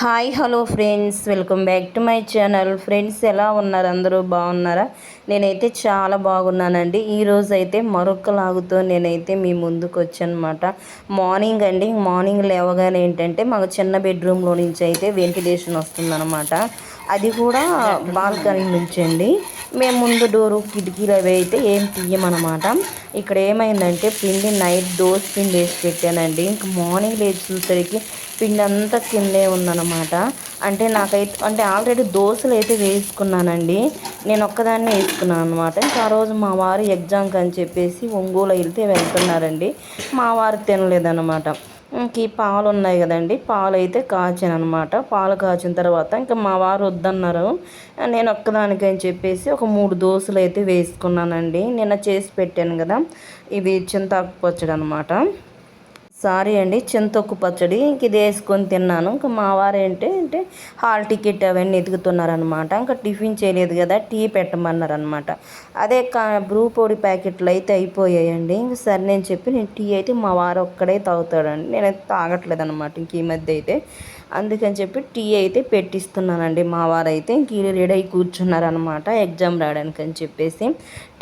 Hi hello friends. Welcome back to my channel. Friends ఎలా ఉన్నారు? అందరూ బాగున్నారా? నేనైతే చాలా బాగున్నానండి. ఈరోజు అయితే మరొక లాగుతో నేనైతే మీ ముందుకు వచ్చానమాట మార్నింగ్ అండి. మార్నింగ్ లేవగానే ఏంటంటే మాకు చిన్న బెడ్రూమ్లో నుంచి అయితే వెంటిలేషన్ వస్తుందన్నమాట అది కూడా బాల్కనీ నుంచి అండి మేము ముందు డోరు కిటికీలు అవి అయితే ఏం తీయమన్నమాట. ఇక్కడ ఏమైందంటే పిండి నైట్ దోశ పిండి వేసి పెట్టానండి. ఇంక మార్నింగ్ లేచి చూసరికి పిండి అంతా కిందే ఉందన్నమాట. అంటే నాకైతే అంటే ఆల్రెడీ దోశలు అయితే వేసుకున్నానండి. నేను ఒక్కదాన్నే వేసుకున్నాను అనమాట ఇంకా ఆ రోజు మా వారు ఎగ్జామ్కి అని చెప్పేసి ఒంగోలు వెళ్తే వెళ్తున్నారండి. మా వారు తినలేదన్నమాట. ఈ పాలు ఉన్నాయి కదండి. పాలు అయితే కాచాను అనమాట పాలు కాచిన తర్వాత ఇంకా మా వారు వద్దన్నారు. నేను ఒక్కదానికని చెప్పేసి ఒక మూడు దోశలు అయితే వేసుకున్నానండి. నిన్న చేసి పెట్టాను కదా. ఇవి చింతాకు పచ్చడి అనమాట సారీ అండి చింతొక్కు పచ్చడి. ఇంక ఇది వేసుకొని తిన్నాను. ఇంకా మా వారు ఏంటి అంటే హాల్ టికెట్ అవన్నీ ఎదుగుతున్నారనమాట ఇంకా టిఫిన్ చేయలేదు కదా టీ పెట్టమన్నారనమాట అదే కా బ్రూ పొడి ప్యాకెట్లు అయితే అయిపోయాయండి. ఇంక సరే నేను చెప్పి నేను టీ అయితే మా వారు ఒక్కడే తాగుతాడండి. నేనైతే తాగట్లేదు అనమాట ఇంక ఈ మధ్య అయితే. అందుకని చెప్పి టీ అయితే పెట్టిస్తున్నానండి మా వారు అయితే. ఇంక రెడీ అయి కూర్చున్నారనమాట ఎగ్జామ్ రాయడానికి అని చెప్పేసి.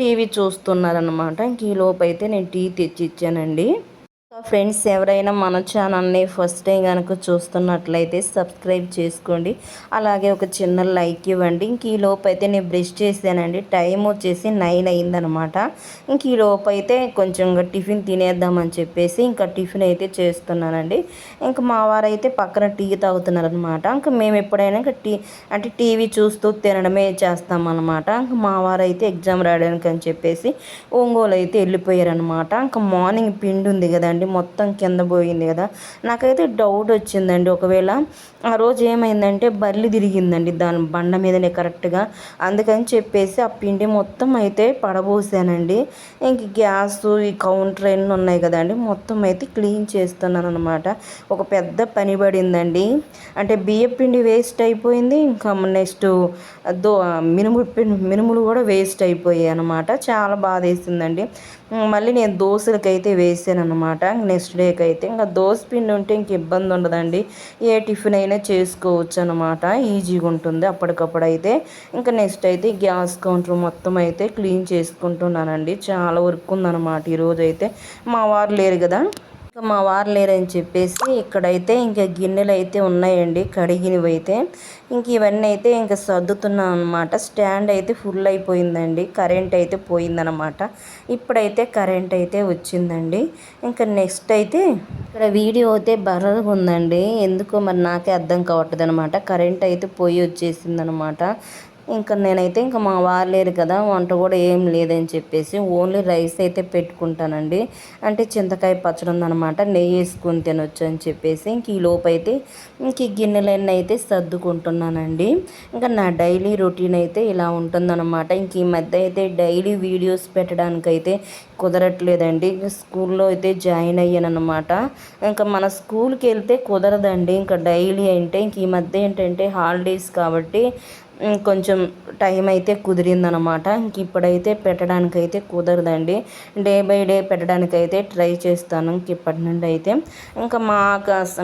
టీవీ చూస్తున్నారనమాట ఇంక ఈ లోపు అయితే నేను టీ తెచ్చి ఇచ్చానండి ఫ్రెండ్స్ ఎవరైనా మన ఛానల్ని ఫస్ట్ టైం కనుక చూస్తున్నట్లయితే సబ్స్క్రైబ్ చేసుకోండి. అలాగే ఒక చిన్న లైక్ ఇవ్వండి. ఇంక ఈ లోపు అయితే నేను బ్రష్ చేశానండి. టైం వచ్చేసి నైన్ అయిందనమాట. ఇంక ఈ లోపు అయితే కొంచెం టిఫిన్ తినేద్దామని చెప్పేసి ఇంకా టిఫిన్ అయితే చేస్తున్నానండి. ఇంకా మా వారైతే పక్కన టీ తాగుతున్నారనమాట. ఇంకా మేము ఎప్పుడైనా ఇంకా టీ అంటే టీవీ చూస్తూ తినడమే చేస్తామన్నమాట ఇంకా మా వారైతే ఎగ్జామ్ రాయడానికి అని చెప్పేసి ఒంగోలు అయితే వెళ్ళిపోయారనమాట. ఇంకా మార్నింగ్ పిండి ఉంది కదండి మొత్తం కింద పోయింది కదా. నాకైతే డౌట్ వచ్చిందండి. ఒకవేళ ఆ రోజు ఏమైందంటే బల్లి తిరిగిందండి దాని బండ మీదనే కరెక్ట్గా అందుకని చెప్పేసి ఆ పిండి మొత్తం అయితే పడబోసానండి. ఇంక గ్యాస్ ఈ కౌంటర్ ఎన్ని ఉన్నాయి కదండి మొత్తం అయితే క్లీన్ చేస్తున్నాను అనమాట ఒక పెద్ద పని పడిందండి. అంటే బియ్య పిండి వేస్ట్ అయిపోయింది. ఇంకా నెక్స్ట్ దో మినుము మినుములు కూడా వేస్ట్ అయిపోయాయి అనమాట చాలా బాధ వేసిందండి మళ్ళీ నేను దోశలకైతే వేసాను అనమాట నెక్స్ట్ డేకి అయితే ఇంకా దోశ పిండి ఉంటే ఇంక ఇబ్బంది ఉండదండి. ఏ టిఫిన్ అయినా చేసుకోవచ్చు అనమాట ఈజీగా ఉంటుంది. అప్పటికప్పుడు అయితే ఇంకా నెక్స్ట్ అయితే గ్యాస్ కౌంటర్ మొత్తం అయితే క్లీన్ చేసుకుంటున్నానండి. చాలా వర్క్ ఉందన్నమాట. ఈరోజు అయితే మా వారు లేరు కదా. ఇంకా మా వారు లేరని చెప్పేసి ఇక్కడైతే ఇంకా గిన్నెలు అయితే ఉన్నాయండి కడిగినవి అయితే ఇంక ఇవన్నీ అయితే ఇంకా సర్దుతున్నాం అనమాట స్టాండ్ అయితే ఫుల్ అయిపోయిందండి కరెంట్ అయితే పోయిందనమాట ఇప్పుడైతే కరెంట్ అయితే వచ్చిందండి. ఇంకా నెక్స్ట్ అయితే ఇక్కడ వీడియో అయితే బర్రగా ఉందండి. ఎందుకో మరి నాకే అర్థం కావట్లేదు అనమాట కరెంట్ అయితే పోయి వచ్చేసిందనమాట ఇంకా నేనైతే ఇంకా మా వారు లేరు కదా వంట కూడా ఏం లేదని చెప్పేసి ఓన్లీ రైస్ అయితే పెట్టుకుంటానండి. అంటే చింతకాయ పచ్చడి ఉందనమాట నెయ్యి వేసుకుని తినొచ్చు అని చెప్పేసి ఇంక ఈ లోపైతే అయితే ఇంక ఈ గిన్నెలన్నీ అయితే సర్దుకుంటున్నానండి. ఇంకా నా డైలీ రొటీన్ అయితే ఇలా ఉంటుందన్నమాట. ఇంక ఈ మధ్య అయితే డైలీ వీడియోస్ పెట్టడానికైతే కుదరట్లేదండి. స్కూల్లో అయితే జాయిన్ అయ్యాను అనమాట ఇంకా మన స్కూల్కి వెళ్తే కుదరదండి. ఇంకా డైలీ అంటే ఇంక ఈ మధ్య ఏంటంటే హాలిడేస్ కాబట్టి కొంచెం టైం అయితే కుదిరిందనమాట ఇంక ఇప్పుడైతే పెట్టడానికైతే కుదరదండి. డే బై డే పెట్టడానికైతే ట్రై చేస్తాను ఇంక ఇప్పటి నుండి అయితే. ఇంకా మా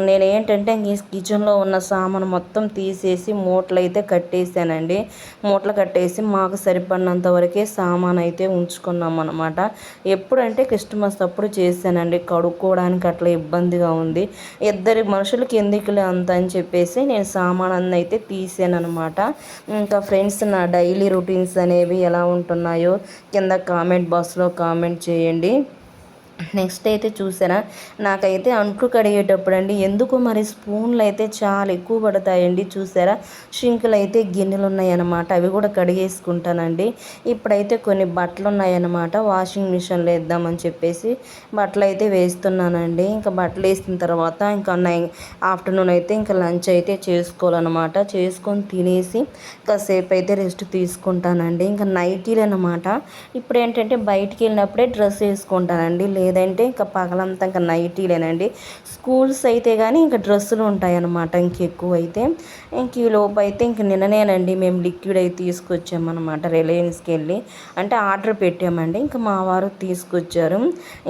నేను ఏంటంటే ఈ కిచెన్లో ఉన్న సామాను మొత్తం తీసేసి మూటలు అయితే కట్టేసానండి. మూటలు కట్టేసి మాకు సరిపడినంత వరకే సామాన్ అయితే ఉంచుకున్నాం అనమాట ఎప్పుడంటే క్రిస్టమస్ అప్పుడు చేశానండి. కడుక్కోవడానికి అట్లా ఇబ్బందిగా ఉంది. ఇద్దరి మనుషులకి ఎందుకులే అంత అని చెప్పేసి నేను సామాన్ అయితే తీసాను అనమాట ఇంకా ఫ్రెండ్స్ నా డైలీ రొటీన్స్ అనేవి ఎలా ఉంటున్నాయో కింద కామెంట్ బాక్స్లో కామెంట్ చేయండి. నెక్స్ట్ అయితే చూసారా నాకైతే అంట్లు కడిగేటప్పుడు అండి ఎందుకు మరి స్పూన్లు అయితే చాలా ఎక్కువ పడతాయండి చూసారా? షింకులు అయితే గిన్నెలు ఉన్నాయన్నమాట అవి కూడా కడిగేసుకుంటానండి. ఇప్పుడైతే కొన్ని బట్టలు ఉన్నాయన్నమాట వాషింగ్ మిషన్లో వేద్దామని చెప్పేసి బట్టలు అయితే వేస్తున్నానండి. ఇంకా బట్టలు వేసిన తర్వాత ఇంకా ఆఫ్టర్నూన్ అయితే ఇంకా లంచ్ అయితే చేసుకోవాలన్నమాట. చేసుకొని తినేసి కాసేపు అయితే రెస్ట్ తీసుకుంటానండి. ఇంకా నైటీలు అనమాట ఇప్పుడు ఏంటంటే బయటికి వెళ్ళినప్పుడే డ్రెస్ వేసుకుంటానండి. లేదంటే ఇంకా పగలంతా ఇంకా నైటీలేనండి స్కూల్స్ అయితే కానీ ఇంకా డ్రెస్సులు ఉంటాయన్నమాట ఇంకెక్కువ అయితే ఇంక ఈ లోపు అయితే ఇంక నిన్ననేనండి మేము లిక్విడ్ అయితే తీసుకొచ్చామన్నమాట రిలయన్స్కి వెళ్ళి అంటే ఆర్డర్ పెట్టామండి. ఇంకా మా వారు తీసుకొచ్చారు.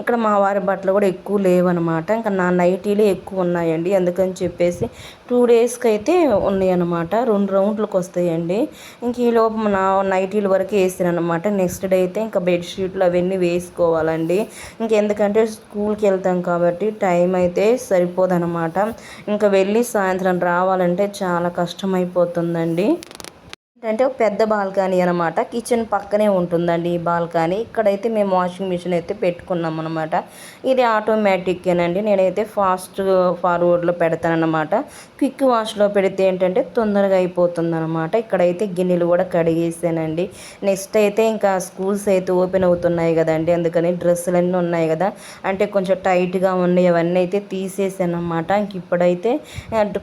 ఇక్కడ మా వారి బట్టలు కూడా ఎక్కువ లేవన్నమాట. ఇంకా నా నైటీలే ఎక్కువ ఉన్నాయండి. అందుకని చెప్పేసి టూ డేస్కి అయితే ఉన్నాయన్నమాట. రెండు రౌండ్లకు వస్తాయండి ఇంక ఈ లోపు నా నైటీల వరకు వేసాను అనమాట నెక్స్ట్ డే అయితే ఇంకా బెడ్షీట్లు అవన్నీ వేసుకోవాలండి. ఎందుకంటే స్కూల్కి వెళ్తాం కాబట్టి టైం అయితే సరిపోదన్నమాట. ఇంకా వెళ్ళి సాయంత్రం రావాలంటే చాలా కష్టమైపోతుందండి. అంటే ఒక పెద్ద బాల్కనీ అనమాట కిచెన్ పక్కనే ఉంటుందండి ఈ బాల్కనీ. ఇక్కడైతే మేము వాషింగ్ మిషన్ అయితే పెట్టుకున్నాం అనమాట ఇది ఆటోమేటిక్గానండి నేనైతే ఫాస్ట్ ఫార్వర్డ్లో పెడతానమాట క్విక్ వాష్లో పెడితే ఏంటంటే తొందరగా అయిపోతుంది అనమాట ఇక్కడైతే గిన్నెలు కూడా కడిగేసానండి. నెక్స్ట్ అయితే ఇంకా స్కూల్స్ అయితే ఓపెన్ అవుతున్నాయి కదండి. అందుకని డ్రెస్సులు అన్నీ ఉన్నాయి కదా. అంటే కొంచెం టైట్గా ఉన్నాయి. అవన్నీ అయితే తీసేసాను అనమాట ఇంక ఇప్పుడైతే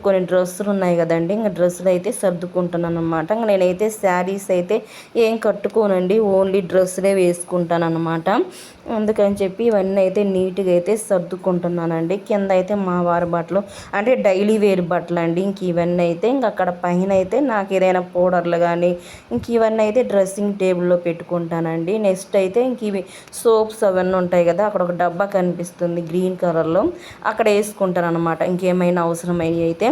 కొన్ని డ్రెస్సులు ఉన్నాయి కదండి. ఇంకా డ్రెస్సులు అయితే సర్దుకుంటున్నాను అనమాట నేను నేనైతే శారీస్ అయితే ఏం కట్టుకోనండి ఓన్లీ డ్రెస్సులే వేసుకుంటాను అనమాట అందుకని చెప్పి ఇవన్నీ అయితే నీట్గా అయితే సర్దుకుంటున్నానండి. కింద అయితే మా వారి బట్టలు అంటే డైలీ వేర్ బట్టలు అండి ఇంక ఇవన్నీ అయితే ఇంక అక్కడ పైన అయితే నాకు ఏదైనా పౌడర్లు కానీ ఇంక ఇవన్నీ అయితే డ్రెస్సింగ్ టేబుల్లో పెట్టుకుంటానండి. నెక్స్ట్ అయితే ఇంక ఇవి సోప్స్ అవన్నీ ఉంటాయి కదా అక్కడ ఒక డబ్బా కనిపిస్తుంది గ్రీన్ కలర్లో. అక్కడ వేసుకుంటాను అనమాట ఇంకేమైనా అవసరమైనవి అయితే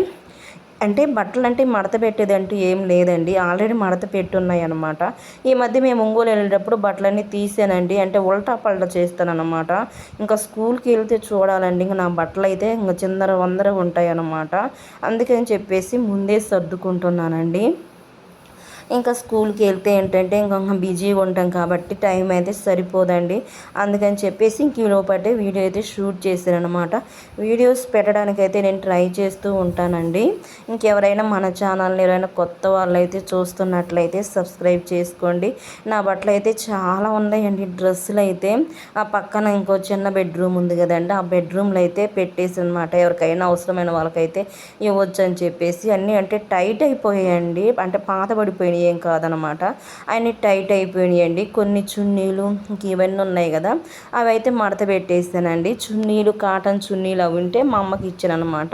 అంటే బట్టలు అంటే మడత పెట్టేది అంటూ ఏం లేదండి. ఆల్రెడీ మడత పెట్టున్నాయి అనమాట ఈ మధ్య మేము ఒంగోలు వెళ్ళేటప్పుడు బట్టలన్నీ తీసానండి. అంటే ఉల్టా పల్టా చేస్తానన్నమాట. ఇంకా స్కూల్కి వెళ్తే చూడాలండి. ఇంకా నా బట్టలు అయితే ఇంకా చిందర వందర ఉంటాయి అనమాట అందుకని చెప్పేసి ముందే సర్దుకుంటున్నానండి. ఇంకా స్కూల్కి వెళ్తే ఏంటంటే ఇంకా బిజీగా ఉంటాం కాబట్టి టైం అయితే సరిపోదండి. అందుకని చెప్పేసి ఇంక లోపటే వీడియో అయితే షూట్ చేశాను అనమాట వీడియోస్ పెట్టడానికి అయితే నేను ట్రై చేస్తూ ఉంటానండి. ఇంకెవరైనా మన ఛానల్ని ఎవరైనా కొత్త వాళ్ళైతే చూస్తున్నట్లయితే సబ్స్క్రైబ్ చేసుకోండి. నా బట్టలు అయితే చాలా ఉన్నాయండి డ్రెస్సులు అయితే. ఆ పక్కన ఇంకో చిన్న బెడ్రూమ్ ఉంది కదండి ఆ బెడ్రూమ్లో అయితే పెట్టేసి అనమాట ఎవరికైనా అవసరమైన వాళ్ళకైతే ఇవ్వచ్చు అని చెప్పేసి అన్నీ అంటే టైట్ అయిపోయాయండి. అంటే పాత పడిపోయినాయి ఏం కాదనమాట. అన్నీ టైట్ అయిపోయినాయండి. కొన్ని చున్నీలు ఇవన్నీ ఉన్నాయి కదా. అవి అయితే మడత పెట్టేసానండి చున్నీలు కాటన్ చున్నీలు అవి ఉంటే మా అమ్మకి ఇచ్చాను అనమాట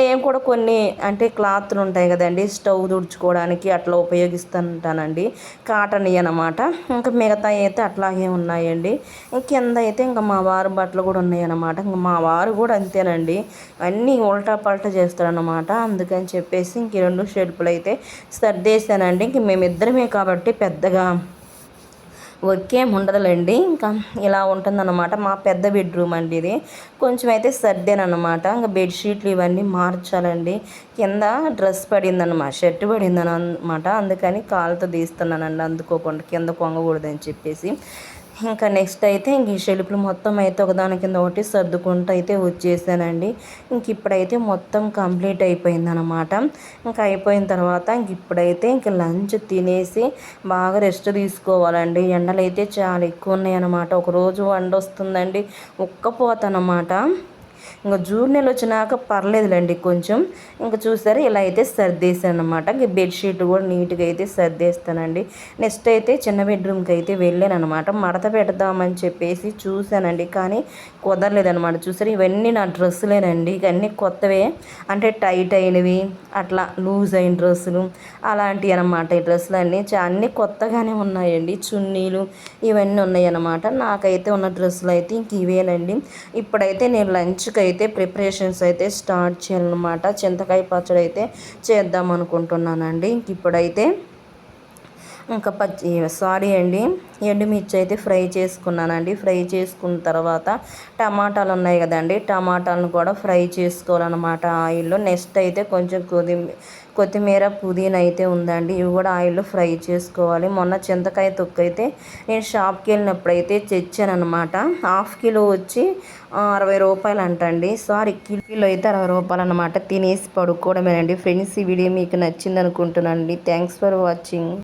నేను కూడా కొన్ని అంటే క్లాత్లు ఉంటాయి కదండి స్టవ్ తుడుచుకోవడానికి అట్లా ఉపయోగిస్తుంటానండి. కాటన్ అనమాట ఇంకా మిగతా అయితే అట్లాగే ఉన్నాయండి. కింద అయితే ఇంకా మా వారు బట్టలు కూడా ఉన్నాయన్నమాట. ఇంకా మా వారు కూడా అంతేనండి. అన్నీ ఉల్టా పల్టా చేస్తాడనమాట అందుకని చెప్పేసి ఇంక రెండు షెల్ఫ్లు అయితే సర్దేశానండి. ఇంక మేమిద్దరమే కాబట్టి పెద్దగా వర్క్ ఏం ఉండదులేండి ఇంకా ఇలా ఉంటుందన్నమాట. మా పెద్ద బెడ్రూమ్ అండి ఇది. కొంచెం అయితే సర్దేనమాట ఇంకా బెడ్షీట్లు ఇవన్నీ మార్చాలండి. కింద డ్రెస్ పడిందన్నమాట షర్ట్ పడిందని అనమాట అందుకని కాలుతో తీస్తున్నానండి అందుకోకుండా కింద పొంగకూడదని చెప్పేసి. ఇంకా నెక్స్ట్ అయితే ఇంక ఈ షెల్ఫ్లు మొత్తం అయితే ఒకదాని కింద ఒకటి సర్దుకుంటూ అయితే వచ్చేసానండి. ఇంక ఇప్పుడైతే మొత్తం కంప్లీట్ అయిపోయిందనమాట ఇంకా అయిపోయిన తర్వాత ఇంక ఇప్పుడైతే ఇంక లంచ్ తినేసి బాగా రెస్ట్ తీసుకోవాలండి. ఎండలు అయితే చాలా ఎక్కువ ఉన్నాయన్నమాట. ఒకరోజు వండ వస్తుందండి ఉక్కపోతనమాట ఇంకా జూన్ నెల వచ్చినాక పర్లేదులేండి కొంచెం. ఇంకా చూసారు ఇలా అయితే సర్దేశాను అనమాట ఇంక బెడ్షీట్ కూడా నీట్గా అయితే సర్దేస్తానండి. నెక్స్ట్ అయితే చిన్న బెడ్రూమ్కి అయితే వెళ్ళాను అనమాట మడత పెడదామని చెప్పేసి చూశానండి కానీ కుదరలేదనమాట చూసారు ఇవన్నీ నా డ్రెస్సులేనండి. ఇవన్నీ కొత్తవే. అంటే టైట్ అయినవి అట్లా లూజ్ అయిన డ్రెస్సులు అలాంటివి అనమాట ఈ డ్రెస్సులు అన్నీ అన్నీ కొత్తగానే ఉన్నాయండి. చున్నీలు ఇవన్నీ ఉన్నాయి అనమాట నాకైతే ఉన్న డ్రెస్సులు అయితే ఇంక ఇవేనండి ఇప్పుడైతే నేను లంచ్ లంచ్కి అయితే ప్రిపరేషన్స్ అయితే స్టార్ట్ చేయాలన్నమాట. చింతకాయ పచ్చడి అయితే చేద్దాం అనుకుంటున్నానండి. ఇంక ఇప్పుడైతే ఇంకా పచ్చి సారీ అండి. ఎండుమిర్చి అయితే ఫ్రై చేసుకున్నానండి. ఫ్రై చేసుకున్న తర్వాత టమాటాలు ఉన్నాయి కదండి. టమాటాలను కూడా ఫ్రై చేసుకోవాలన్నమాట. ఆయిల్లో నెక్స్ట్ అయితే కొంచెం కొద్ది కొత్తిమీర పుదీనా అయితే ఉందండి. ఇవి కూడా ఆయిల్లో ఫ్రై చేసుకోవాలి. మొన్న చింతకాయ తొక్కు అయితే నేను షాప్కి వెళ్ళినప్పుడు అయితే తెచ్చాను హాఫ్ కిలో వచ్చి అరవై రూపాయలు అంటండి. సారీ కిలో అయితే అరవై రూపాయలు అనమాట తినేసి పడుకోవడమేనండి. ఫ్రెండ్స్ ఈ వీడియో మీకు నచ్చింది అనుకుంటున్నానండి థ్యాంక్స్ ఫర్ వాచింగ్.